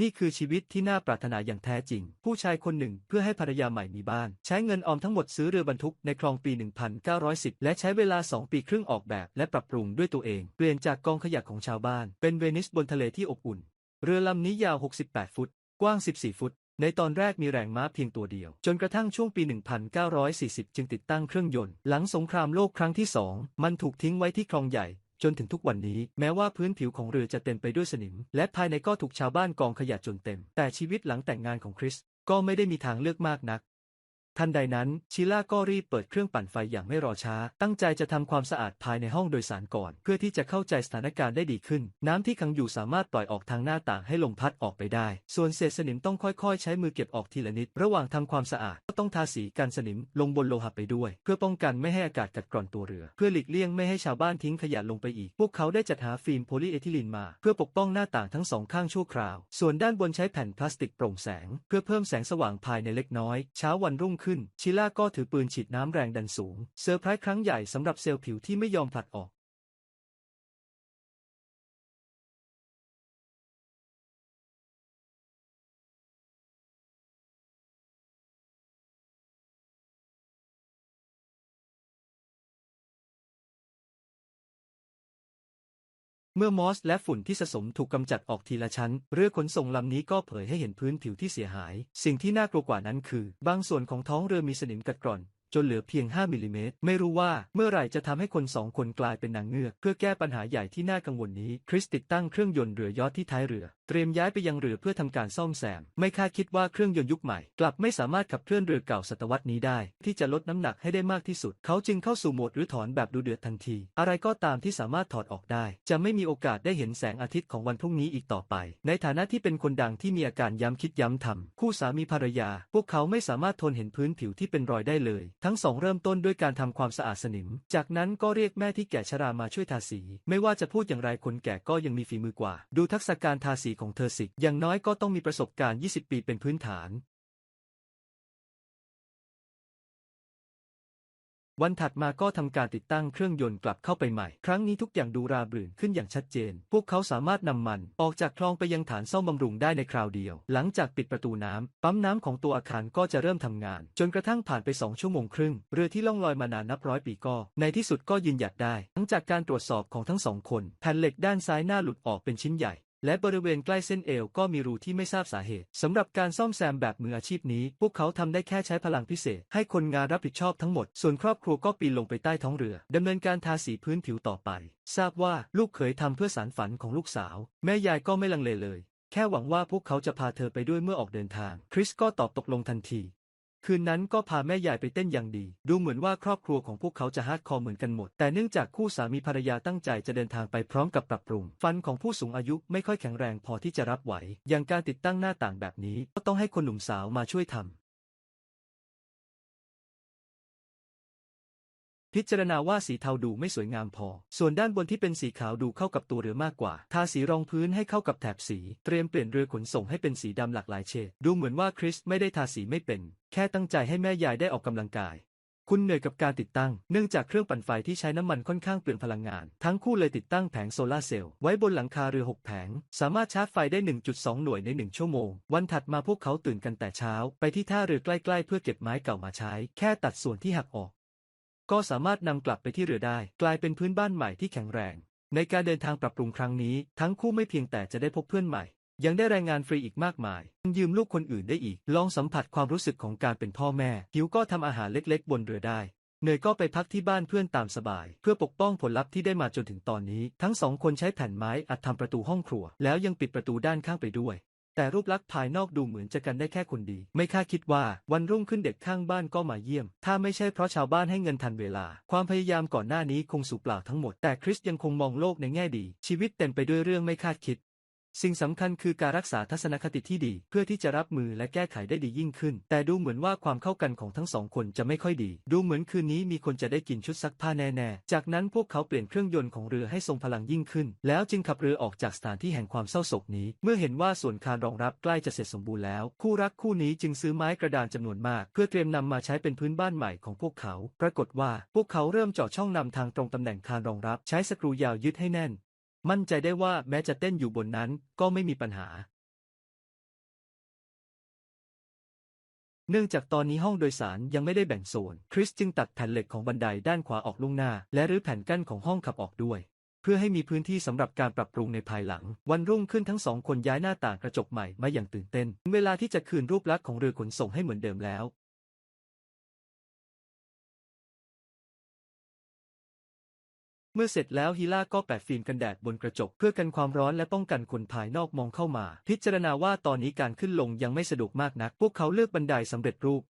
นี่คือชีวิตที่น่าปรารถนาอย่างแท้จริง ผู้ชายคนหนึ่งเพื่อให้ภรรยาใหม่มีบ้าน ใช้เงินออมทั้งหมดซื้อเรือบรรทุกในคลองปี 1910 และใช้เวลา 2 ปีครึ่งออกแบบ และปรับปรุงด้วยตัวเอง เปลี่ยนจากกองขยะของชาวบ้าน เป็นเวนิสบนทะเลที่อบอุ่น เรือลำนี้ยาว 68 ฟุต กว้าง 14 ฟุต ในตอนแรกมีแรงม้าเพียงตัวเดียว จนกระทั่งช่วงปี 1940 จึงติดตั้งเครื่องยนต์ หลังสงครามโลกครั้งที่สองมันถูกทิ้งไว้ที่คลองใหญ่ จนถึงทุกวันนี้ แม้ว่าพื้นผิวของเรือจะเต็มไปด้วยสนิม และภายในก็ถูกชาวบ้านกองขยะจนเต็ม แต่ชีวิตหลังแต่งงานของคริสก็ไม่ได้มีทางเลือกมากนัก ทันใดนั้นชิล่าก็รีบเปิดเครื่องปั่นไฟอย่างไม่รอช้า ตั้งใจจะทำความสะอาดภายในห้องโดยสารก่อน เพื่อที่จะเข้าใจสถานการณ์ได้ดีขึ้น น้ำที่ขังอยู่สามารถปล่อยออกทางหน้าต่างให้ลมพัดออกไปได้ ส่วนเศษสนิมต้องค่อยๆ ใช้มือเก็บออกทีละนิด ระหว่างทำความสะอาดก็ต้องทาสีกันสนิมลงบนโลหะไปด้วย เพื่อป้องกันไม่ให้อากาศกัดกร่อนตัวเรือ เพื่อหลีกเลี่ยงไม่ให้ชาวบ้านทิ้งขยะลงไปอีก พวกเขาได้จัดหาฟิล์มโพลีเอทิลีนมา เพื่อปกป้องหน้าต่างทั้งสองข้างชั่วคราว ส่วนด้านบนใช้แผ่นพลาสติกโปร่งแสง เพื่อเพิ่มแสงสว่างภายในเล็กน้อยเช้าวันรุ่งขึ้น ชิล่าก็ถือปืนฉีดน้ำแรงดันสูง เซอร์ไพรส์ครั้งใหญ่สำหรับเซลล์ผิวที่ไม่ยอมผลัดออก เมื่อมอสและฝุ่นที่สะสมถูกกำจัดออกทีละชั้น เรือขนส่งลำนี้ก็เผยให้เห็นพื้นผิวที่เสียหาย สิ่งที่น่ากลัวกว่านั้นคือ บางส่วนของท้องเรือมีสนิมกัดกร่อน จนเหลือเพียง 5มิลลิเมตรไม่รู้ว่าเมื่อไหร่จะทำให้คนสองคนกลายเป็นนางเงือก เพื่อแก้ปัญหาใหญ่ที่น่ากังวลนี้ คริสติดตั้งเครื่องยนต์เรือยอทที่ท้ายเรือ เตรียมย้ายไปยังเรือเพื่อทำการซ่อมแซม ไม่คาดคิดว่าเครื่องยนต์ยุคใหม่ กลับไม่สามารถขับเคลื่อนเรือเก่าศตวรรษนี้ได้ ที่จะลดน้ำหนักให้ได้มากที่สุด เขาจึงเข้าสู่โหมดหรือถอนแบบดูเดือดทันที อะไรก็ตามที่สามารถถอดออกได้ จะไม่มีโอกาสได้เห็นแสงอาทิตย์ของวันพรุ่งนี้อีกต่อไป ในฐานะที่เป็นคนดังที่มีอาการย้ำคิดย้ำทำคู่สามีภรรยา พวกเขาไม่สามารถทนเห็นพื้นผิวที่เป็นรอยได้เลยทั้งสองเริ่มต้นด้วยการทำความสะอาดสนิม จากนั้นก็เรียกแม่ที่แก่ชรามาช่วยทาสี ไม่ว่าจะพูดอย่างไรคนแก่ก็ยังมีฝีมือกว่า ดูทักษะการทาสีของเธอสิ อย่างน้อยก็ต้องมีประสบการณ์ 20 ปีเป็นพื้นฐาน วันถัดมาก็ทำการติดตั้งเครื่องยนต์กลับเข้าไปใหม่ ครั้งนี้ทุกอย่างดูราบรื่นขึ้นอย่างชัดเจน พวกเขาสามารถนำมันออกจากคลองไปยังฐานซ่อมบำรุงได้ในคราวเดียว หลังจากปิดประตูน้ำ ปั๊มน้ำของตัวอาคารก็จะเริ่มทำงาน จนกระทั่งผ่านไป2ชั่วโมงครึ่ง เรือที่ล่องลอยมานานนับร้อยปีก็ ในที่สุดก็ยืนหยัดได้ หลังจากการตรวจสอบของทั้งสองคน แผ่นเหล็กด้านซ้ายหน้าหลุดออกเป็นชิ้นใหญ่ และบริเวณใกล้เส้นเอวก็มีรูที่ไม่ทราบสาเหตุสำหรับการซ่อมแซมแบบมืออาชีพนี้ พวกเขาทำได้แค่ใช้พลังพิเศษ ให้คนงานรับผิดชอบทั้งหมด ส่วนครอบครัวก็ปีนลงไปใต้ท้องเรือดำเนินการทาสีพื้นผิวต่อไป ทราบว่าลูกเขยทำเพื่อสารฝันของลูกสาว แม่ยายก็ไม่ลังเลเลย แค่หวังว่าพวกเขาจะพาเธอไปด้วยเมื่อออกเดินทาง คริสก็ตอบตกลงทันที คืนนั้นก็พาแม่ยายไปเต้นอย่างดี ดูเหมือนว่าครอบครัวของพวกเขาจะฮาร์ดคอร์เหมือนกันหมด แต่เนื่องจากคู่สามีภรรยาตั้งใจจะเดินทางไปพร้อมกับปรับปรุง ฟันของผู้สูงอายุไม่ค่อยแข็งแรงพอที่จะรับไหว อย่างการติดตั้งหน้าต่างแบบนี้ ก็ต้องให้คนหนุ่มสาวมาช่วยทำ พิจารณาว่าสีเทาดูไม่สวยงามพอ ส่วนด้านบนที่เป็นสีขาวดูเข้ากับตัวเรือมากกว่า ทาสีรองพื้นให้เข้ากับแถบสี เตรียมเปลี่ยนเรือขนส่งให้เป็นสีดำหลากหลายเฉด ดูเหมือนว่าคริสไม่ได้ทาสีไม่เป็น แค่ตั้งใจให้แม่ยายได้ออกกำลังกาย คุณเหนื่อยกับการติดตั้ง เนื่องจากเครื่องปั่นไฟที่ใช้น้ำมันค่อนข้างเปลืองพลังงาน ทั้งคู่เลยติดตั้งแผงโซลาร์เซลล์ไว้บนหลังคาเรือ 6 แผง สามารถชาร์จไฟได้ 1.2 หน่วยใน 1 ชั่วโมง วันถัดมาพวกเขาตื่นกันแต่เช้า ไปที่ท่าเรือใกล้ๆ เพื่อเก็บไม้เก่ามาใช้ แค่ตัดส่วนที่หักออก ก็สามารถนำกลับไปที่เรือได้ กลายเป็นพื้นบ้านใหม่ที่แข็งแรง ในการเดินทางปรับปรุงครั้งนี้ ทั้งคู่ไม่เพียงแต่จะได้พบเพื่อนใหม่ ยังได้แรงงานฟรีอีกมากมาย ยืมลูกคนอื่นได้อีก ลองสัมผัสความรู้สึกของการเป็นพ่อแม่ หิวก็ทำอาหารเล็กๆ บนเรือได้เหนื่อยก็ไปพักที่บ้านเพื่อนตามสบาย เพื่อปกป้องผลลัพธ์ที่ได้มาจนถึงตอนนี้ ทั้งสองคนใช้แผ่นไม้อัดทำประตูห้องครัว แล้วยังปิดประตูด้านข้างไปด้วย แต่รูปลักษณ์ภายนอกดูเหมือนจะกันได้แค่คนดี ไม่คาดคิดว่าวันรุ่งขึ้นเด็กข้างบ้านก็มาเยี่ยม ถ้าไม่ใช่เพราะชาวบ้านให้เงินทันเวลา ความพยายามก่อนหน้านี้คงสูญเปล่าทั้งหมด แต่คริสยังคงมองโลกในแง่ดี ชีวิตเต็มไปด้วยเรื่องไม่คาดคิด สิ่งสำคัญคือการรักษาทัศนคติที่ดี เพื่อที่จะรับมือและแก้ไขได้ดียิ่งขึ้น แต่ดูเหมือนว่าความเข้ากันของทั้งสองคนจะไม่ค่อยดี ดูเหมือนคืนนี้มีคนจะได้กินชุดซักผ้าแน่ๆ จากนั้นพวกเขาเปลี่ยนเครื่องยนต์ของเรือให้ทรงพลังยิ่งขึ้น แล้วจึงขับเรือออกจากสถานที่แห่งความเศร้าโศกนี้ เมื่อเห็นว่าส่วนคานรองรับใกล้จะเสร็จสมบูรณ์แล้ว คู่รักคู่นี้จึงซื้อไม้กระดานจำนวนมาก เพื่อเตรียมนำมาใช้เป็นพื้นบ้านใหม่ของพวกเขา ปรากฏว่า พวกเขาเริ่มเจาะช่องนำทางตรงตำแหน่งคานรองรับ ใช้สกรูยาวยึดให้แน่น มั่นใจได้ว่าแม้จะเต้นอยู่บนนั้นก็ไม่มีปัญหา เนื่องจากตอนนี้ห้องโดยสารยังไม่ได้แบ่งโซน คริสจึงตัดแผ่นเหล็กของบันไดด้านขวาออกล่งหน้า และรื้อแผ่นกั้นของห้องขับออกด้วย เพื่อให้มีพื้นที่สำหรับการปรับปรุงในภายหลัง วันรุ่งขึ้นทั้งสองคนย้ายหน้าต่างกระจกใหม่มาอย่างตื่นเต้น เวลาที่จะคืนรูปลักษณ์ของเรือขนส่งให้เหมือนเดิมแล้ว เมื่อเสร็จแล้วฮีล่าก็แปะฟิล์มกันแดดบนกระจกเพื่อกันความร้อนและป้องกันคนภายนอกมองเข้ามา พิจารณาว่าตอนนี้การขึ้นลงยังไม่สะดวกมากนัก พวกเขาเลือกบันไดสำเร็จรูป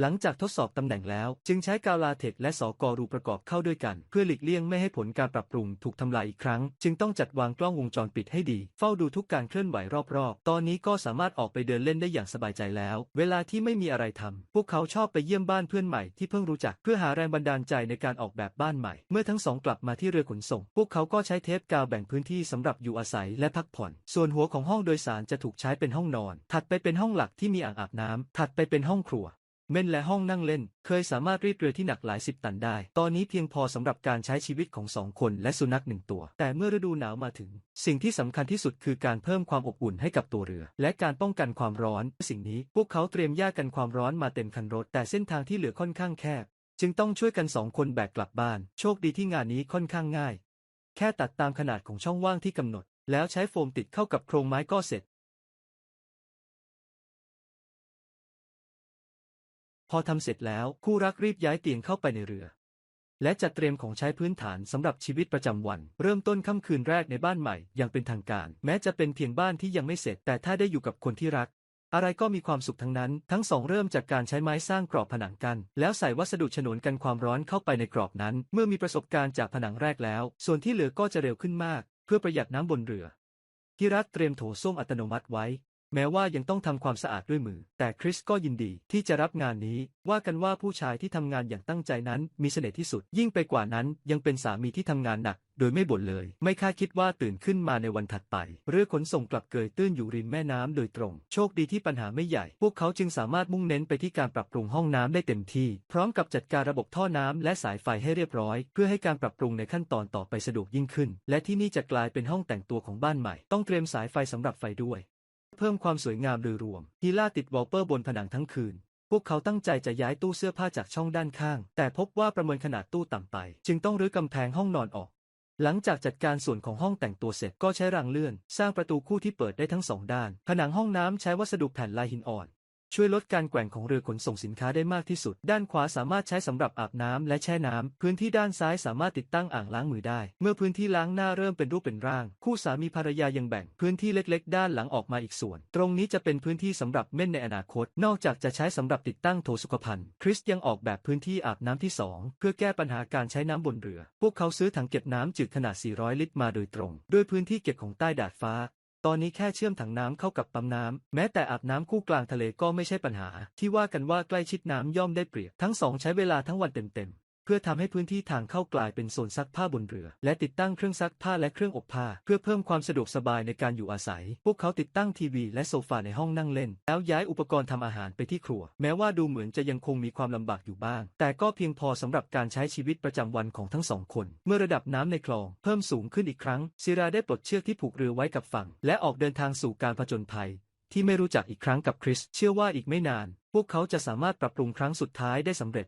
หลังจากทดสอบตำแหน่งแล้ว จึงใช้กาวลาเทกและสอกอรูประกอบเข้าด้วยกัน เพื่อหลีกเลี่ยงไม่ให้ผลการปรับปรุงถูกทำลายอีกครั้ง จึงต้องจัดวางกล้องวงจรปิดให้ดี เฝ้าดูทุกการเคลื่อนไหวรอบๆ ตอนนี้ก็สามารถออกไปเดินเล่นได้อย่างสบายใจแล้ว เวลาที่ไม่มีอะไรทำพวกเขาชอบไปเยี่ยมบ้านเพื่อนใหม่ที่เพิ่งรู้จักเพื่อหาแรงบันดาลใจในการออกแบบบ้านใหม่ เมื่อทั้งสองกลับมาที่เรือขนส่ง พวกเขาก็ใช้เทปกาวแบ่งพื้นที่สำหรับอยู่อาศัยและพักผ่อน ส่วนหัวของห้องโดยสารจะถูกใช้เป็นห้องนอน ถัดไปเป็นห้องหลักที่มีอ่างอาบน้ำถัดไปเป็นห้องครัว เม่นและห้องนั่งเล่น เคยสามารถรีดเรือที่หนักหลายสิบตันได้ ตอนนี้เพียงพอสำหรับการใช้ชีวิตของสองคนและสุนัขหนึ่งตัว แต่เมื่อฤดูหนาวมาถึง สิ่งที่สำคัญที่สุดคือการเพิ่มความอบอุ่นให้กับตัวเรือ และการป้องกันความร้อน สิ่งนี้พวกเขาเตรียมหญ้ากันความร้อนมาเต็มคันรถ แต่เส้นทางที่เหลือค่อนข้างแคบ จึงต้องช่วยกันสองคนแบกกลับบ้าน โชคดีที่งานนี้ค่อนข้างง่าย แค่ตัดตามขนาดของช่องว่างที่กำหนด แล้วใช้โฟมติดเข้ากับโครงไม้ก็เสร็จ อทำเสร็จแล้วคู่รักรีบย้ายเตียงเข้าไปในเรือ และจัดเตรียมของใช้พื้นฐานสำหรับชีวิตประจำวัน เริ่มต้นค่ำคืนแรกในบ้านใหม่อย่างเป็นทางการ แม้จะเป็นเพียงบ้านที่ยังไม่เสร็จ แต่ถ้าได้อยู่กับคนที่รัก อะไรก็มีความสุขทั้งนั้น ทั้งสองเริ่มจากการใช้ไม้สร้างกรอบผนังกัน แล้วใส่วัสดุฉนวนกันความร้อนเข้าไปในกรอบนั้น เมื่อมีประสบการณ์จากผนังแรกแล้ว ส่วนที่เหลือก็จะเร็วขึ้นมาก เพื่อประหยัดน้ำบนเรือที่รัฐเตรียมโถส้วมอัตโนมัติไว้ แม้ว่ายังต้องทำความสะอาดด้วยมือ แต่คริสก็ยินดีที่จะรับงานนี้ ว่ากันว่าผู้ชายที่ทำงานอย่างตั้งใจนั้นมีเสน่ห์ที่สุด ยิ่งไปกว่านั้นยังเป็นสามีที่ทำงานหนัก โดยไม่บ่นเลย ไม่คาดคิดว่าตื่นขึ้นมาในวันถัดไป เรือขนส่งกลับเกยตื้นอยู่ริมแม่น้ำโดยตรง โชคดีที่ปัญหาไม่ใหญ่ พวกเขาจึงสามารถมุ่งเน้นไปที่การปรับปรุงห้องน้ำได้เต็มที่ พร้อมกับจัดการระบบท่อน้ำและสายไฟให้เรียบร้อย เพื่อให้การปรับปรุงในขั้นตอนต่อไปสะดวกยิ่งขึ้น และที่นี่จะกลายเป็นห้องแต่งตัวของบ้านใหม่ ต้องเตรียมสายไฟสำหรับไฟด้วย เพิ่มความสวยงามโดยรวมฮีล่าติดวอลเปอร์บนผนังทั้งคืน พวกเขาตั้งใจจะย้ายตู้เสื้อผ้าจากช่องด้านข้าง แต่พบว่าประเมินขนาดตู้ต่ำไป จึงต้องรื้อกำแพงห้องนอนออก หลังจากจัดการส่วนของห้องแต่งตัวเสร็จก็ใช้รางเลื่อน สร้างประตูคู่ที่เปิดได้ทั้งสองด้าน ผนังห้องน้ำใช้วัสดุแผ่นลายหินอ่อน ช่วยลดการแกว่งของเรือขนส่งสินค้าได้มากที่สุด ด้านขวาสามารถใช้สำหรับอาบน้ำและแช่น้ำ พื้นที่ด้านซ้ายสามารถติดตั้งอ่างล้างมือได้ เมื่อพื้นที่ล้างหน้าเริ่มเป็นรูปเป็นร่าง คู่สามีภรรยายังแบ่ง พื้นที่เล็กๆ ด้านหลังออกมาอีกส่วน ตรงนี้จะเป็นพื้นที่สำหรับเม่นในอนาคต นอกจากจะใช้สำหรับติดตั้งโถสุขภัณฑ์คริสยังออกแบบพื้นที่อาบน้ำที่ 2 เพื่อแก้ปัญหาการใช้น้ำบนเรือ พวกเขาซื้อถังเก็บน้ำจืดขนาด 400 ลิตรมาโดยตรง ด้วยพื้นที่เก็บของใต้ดาดฟ้า ตอนนี้แค่เชื่อมถังน้ำเข้ากับปั๊มน้ำแม้แต่อาบน้ำคู่กลางทะเลก็ไม่ใช่ปัญหา ที่ว่ากันว่าใกล้ชิดน้ำย่อมได้เปรียบทั้งสองใช้เวลาทั้งวันเต็มๆ เพื่อทำให้พื้นที่ทางเข้ากลายเป็นโซนซักผ้าบนเรือ และติดตั้งเครื่องซักผ้าและเครื่องอบผ้า เพื่อเพิ่มความสะดวกสบายในการอยู่อาศัย พวกเขาติดตั้งทีวีและโซฟาในห้องนั่งเล่น แล้วย้ายอุปกรณ์ทำอาหารไปที่ครัว แม้ว่าดูเหมือนจะยังคงมีความลำบากอยู่บ้าง แต่ก็เพียงพอสำหรับการใช้ชีวิตประจำวันของทั้งสองคน เมื่อระดับน้ำในคลอง เพิ่มสูงขึ้นอีกครั้งซิราได้ปลดเชือกที่ผูกเรือไว้กับฝั่ง และออกเดินทางสู่การผจญภัย ที่ไม่รู้จักอีกครั้งกับคริส เชื่อว่าอีกไม่นาน พวกเขาจะสามารถปรับปรุงครั้งสุดท้ายได้สำเร็จ